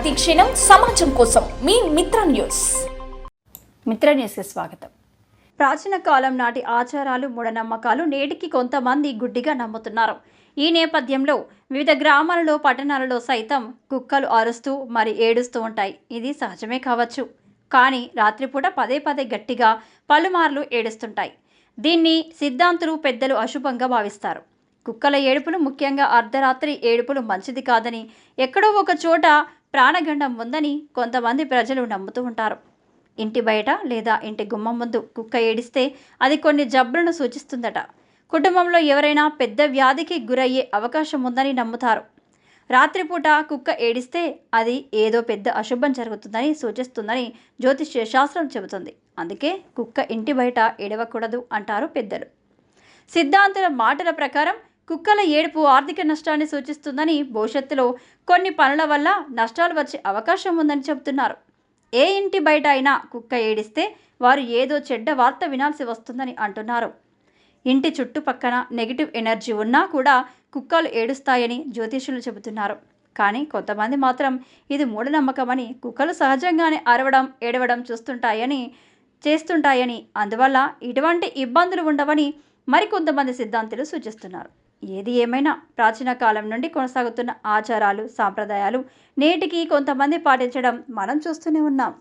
ప్రతి క్షణం సమాజం కోసం మీ మిత్ర న్యూస్. మిత్ర న్యూస్కి స్వాగతం. ప్రాచీన కాలం నాటి ఆచారాలు మూఢనమ్మకాలు నేటికి కొంతమంది గుడ్డిగా నమ్ముతున్నారు. ఈ నేపథ్యంలో వివిధ గ్రామాలలో పట్టణాలలో సైతం కుక్కలు అరుస్తూ మరి ఏడుస్తూ ఉంటాయి. ఇది సహజమే కావచ్చు. కానీ రాత్రిపూట పదే పదే గట్టిగా పలుమార్లు ఏడుస్తుంటాయి. దీన్ని సిద్ధాంతులు పెద్దలు అశుభంగా భావిస్తారు. కుక్కల ఏడుపులు ముఖ్యంగా అర్ధరాత్రి ఏడుపులు మంచిది కాదని ఎక్కడో ఒక చోట ప్రాణగండం ఉందని కొంతమంది ప్రజలు నమ్ముతూ ఉంటారు. ఇంటి బయట లేదా ఇంటి గుమ్మం ముందు కుక్క ఏడిస్తే అది కొన్ని జబ్బులను సూచిస్తుందట. కుటుంబంలో ఎవరైనా పెద్ద వ్యాధికి గురయ్యే అవకాశం ఉందని నమ్ముతారు. రాత్రిపూట కుక్క ఏడిస్తే అది ఏదో పెద్ద అశుభం జరుగుతుందని సూచిస్తుందని జ్యోతిష్య శాస్త్రం చెబుతుంది. అందుకే కుక్క ఇంటి బయట ఏడవకూడదు అంటారు పెద్దలు. సిద్ధాంతుల మాటల ప్రకారం కుక్కల ఏడుపు ఆర్థిక నష్టాన్ని సూచిస్తుందని భవిష్యత్తులో కొన్ని పనుల వల్ల నష్టాలు వచ్చే అవకాశం ఉందని చెబుతున్నారు. ఏ ఇంటి బయట అయినా కుక్క ఏడిస్తే వారు ఏదో చెడ్డ వార్త వినాల్సి వస్తుందని అంటున్నారు. ఇంటి చుట్టుపక్కన నెగిటివ్ ఎనర్జీ ఉన్నా కూడా కుక్కలు ఏడుస్తాయని జ్యోతిషులు చెబుతున్నారు. కానీ కొంతమంది మాత్రం ఇది మూఢనమ్మకమని కుక్కలు సహజంగానే అరవడం ఏడవడం చూస్తుంటాయని చేస్తుంటాయని అందువల్ల ఇటువంటి ఇబ్బందులు ఉండవని మరికొంతమంది సిద్ధాంతులు సూచిస్తున్నారు. ఏది ఏమైనా ప్రాచీన కాలం నుండి కొనసాగుతున్న ఆచారాలు సాంప్రదాయాలు నేటికి కొంతమంది పాటించడం మనం చూస్తూనే ఉన్నాం.